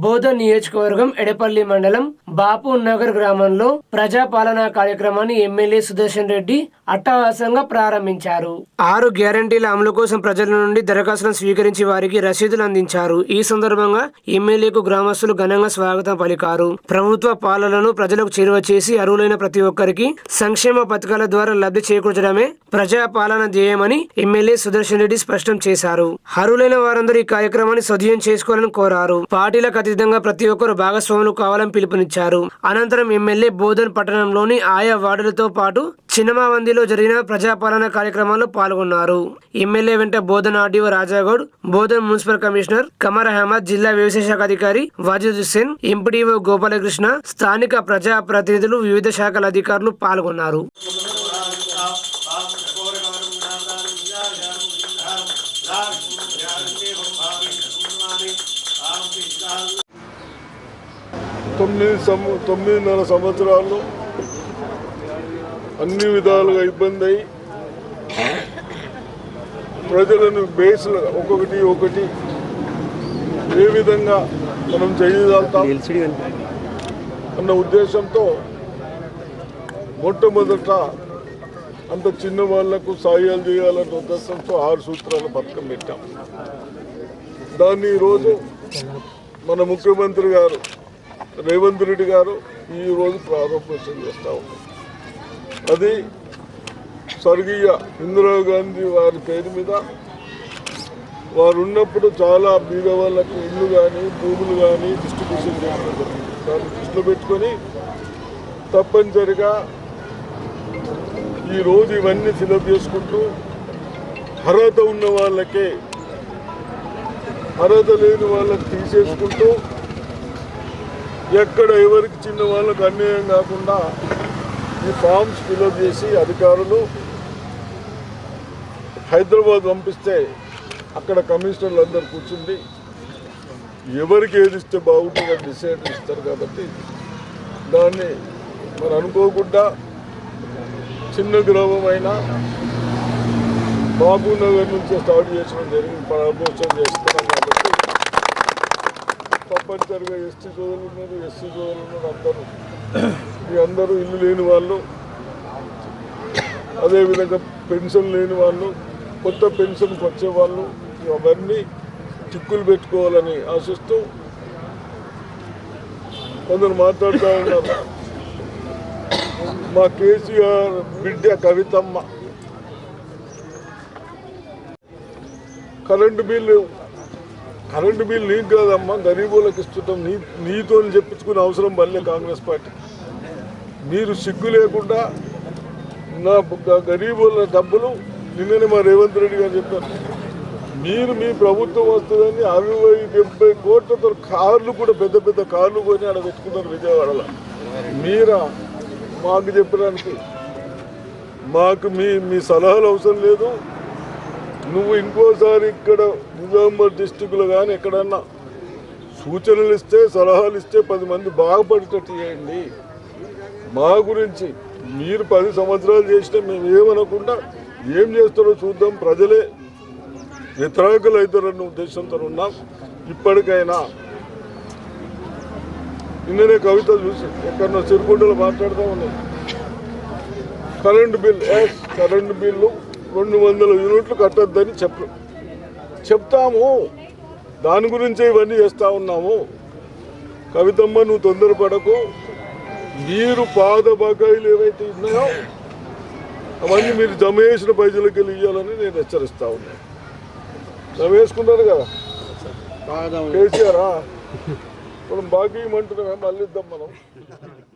బోధన్ నియోజకవర్గం ఎడపల్లి మండలం బాపు నగర్ గ్రామంలో ప్రజాపాలనా కార్యక్రమాన్ని ఎమ్మెల్యే సుదర్శన్ రెడ్డి అట్టహాసంగా ప్రారంభించారు. ఆరు గ్యారంటీల అమలు కోసం ప్రజల నుండి దరఖాస్తులను స్వీకరించి వారికి రసీదులు అందించారు. ఈ సందర్భంగా ఎమ్మెల్యేకు గ్రామస్తులు ఘనంగా స్వాగతం పలికారు. ప్రభుత్వ పాలనను ప్రజలకు చేరువ చేసి అర్హులైన ప్రతి ఒక్కరికి సంక్షేమ పథకాల ద్వారా లబ్ధి చేకూర్చడమే ప్రజా పాలన ధ్యేయమని ఎమ్మెల్యే సుదర్శన్ రెడ్డి స్పష్టం చేశారు. అర్హులైన వారందరూ ఈ కార్యక్రమాన్ని సద్వినియోగం చేసుకోవాలని కోరారు. పార్టీలకు అతీతంగా ప్రతి ఒక్కరు భాగస్వాములు కావాలని పిలుపునిచ్చారు. అనంతరం ఎమ్మెల్యే బోధన్ పట్టణంలోని ఆయా వార్డులతో పాటు చిన్నమావందిలో జరిగిన ప్రజాపాలన కార్యక్రమాల్లో పాల్గొన్నారు. ఎమ్మెల్యే వెంట Bodhan RDO Rajagoud Bodhan municipal commissioner Qamar Ahmed జిల్లా వ్యవసాయ శాఖ అధికారి వాజిద్ హుస్సేన్ ఎంపీడీఓ గోపాలకృష్ణ స్థానిక ప్రజా ప్రతినిధులు వివిధ శాఖల అధికారులు పాల్గొన్నారు. తొమ్మిది సం- తొమ్మిదిన్నర సంవత్సరాలు అన్ని విధాలుగా ఇబ్బంది అయి ప్రజలను బేస్లు ఒక్కొక్కటి ఒకటి ఏ విధంగా మనం చేయగలుగుతాం అన్న ఉద్దేశంతో మొట్టమొదట అంత చిన్న వాళ్ళకు సాయాలు చేయాలన్న ఉద్దేశంతో ఆరు సూత్రాల పథకం పెట్టాం. దాన్ని ఈరోజు మన ముఖ్యమంత్రి గారు రేవంత్ రెడ్డి గారు ఈరోజు ప్రారంభోత్సవం చేస్తూ ఉన్నారు. అది స్వర్గీయ ఇందిరాగాంధీ వారి పేరు మీద వారు ఉన్నప్పుడు చాలా బీదవాళ్ళకి ఇల్లు కానీ భూములు కానీ డిస్ట్రిబ్యూషన్ చేయడం జరిగింది. దాన్ని దృష్టిలో పెట్టుకొని తప్పనిసరిగా ఈరోజు ఇవన్నీ ఫిలప్ చేసుకుంటూ అర్హత ఉన్న వాళ్ళకే అర్హత లేని వాళ్ళకి తీసేసుకుంటూ ఎక్కడ ఎవరికి చిన్న వాళ్ళకి అన్యాయం కాకుండా ఈ ఫామ్స్ ఫిలప్ చేసి అధికారులు హైదరాబాద్ పంపిస్తే అక్కడ కమిషనర్లు అందరు కూర్చుండి ఎవరికి ఏది ఇస్తే బాగుంటుందో డిసైడ్ ఇస్తారు కాబట్టి దాన్ని మరి అనుకోకుండా చిన్న గ్రామం అయినా బాబు నగర్ నుంచి స్టార్ట్ చేసిన జరిగింది ప్రారంభోత్సవం చేస్తున్నాం కాబట్టి. తప్పనిసరిగా ఎస్టీ సోదరులు ఉన్నారు ఎస్సీ సోదరులు ఉన్నారు అందరూ. ఈ అందరూ ఇల్లు లేని వాళ్ళు అదేవిధంగా పెన్షన్ లేని వాళ్ళు కొత్త పెన్షన్కి వచ్చే వాళ్ళు అవన్నీ చిక్కులు పెట్టుకోవాలని ఆశిస్తూ కొందరు మాట్లాడుతూ ఉన్నారు. మా కేసీఆర్ బిడ్డ కవితమ్మ. కరెంటు బిల్లు కరెంటు బిల్ నీకు కాదమ్మా గరీబులకు ఇస్తుంటాం. నీ నీతో చెప్పించుకునే అవసరం పడలే కాంగ్రెస్ పార్టీ. మీరు సిగ్గు లేకుండా నా గరీబుల డబ్బులు నిన్ననే మా రేవంత్ రెడ్డి గారు చెప్పారు. మీరు మీ ప్రభుత్వం వస్తుందని అరవై డెబ్బై కోట్లతో కార్లు కూడా పెద్ద పెద్ద కార్లు కొని ఆడ పెట్టుకున్నారు విజయవాడలో. మీరా? మాకు చెప్పడానికి. మాకు మీ మీ సలహాలు అవసరం లేదు. నువ్వు ఇంకోసారి ఇక్కడ నిజామాబాద్ డిస్టిక్లో కానీ ఎక్కడన్నా సూచనలు ఇస్తే సలహాలు ఇస్తే పది మంది బాగుపడేటట్టు చేయండి. మా గురించి మీరు పది సంవత్సరాలు చేసినా మేము ఏమనకుండా ఏం చేస్తారో చూద్దాం. ప్రజలే వ్యతిరేకులు అవుతారన్న ఉద్దేశంతో ఉన్నాం. ఇప్పటికైనా నిన్ననే కవిత చూసి ఎక్కడన్నా సిరికొండలో మాట్లాడుతూ ఉన్నాయి కరెంటు బిల్ కరెంటు బిల్లు రెండు వందల యూనిట్లు కట్టొద్దని చెప్పు. చెప్తాము. దాని గురించే ఇవన్నీ చేస్తూ ఉన్నాము. కవితమ్మ నువ్వు తొందరపడకు. మీరు పాద బకాయిలు ఏవైతే ఉన్నాయో అవన్నీ మీరు జమ చేసిన పైసలకి వెళ్ళి ఇవ్వాలని నేను హెచ్చరిస్తా ఉన్నాను. జమ వేసుకున్నారు కదా? కేసీఆరా? మనం బాకీ ఇమ్మంటున్నామే మళ్ళీ ఇద్దాం మనం.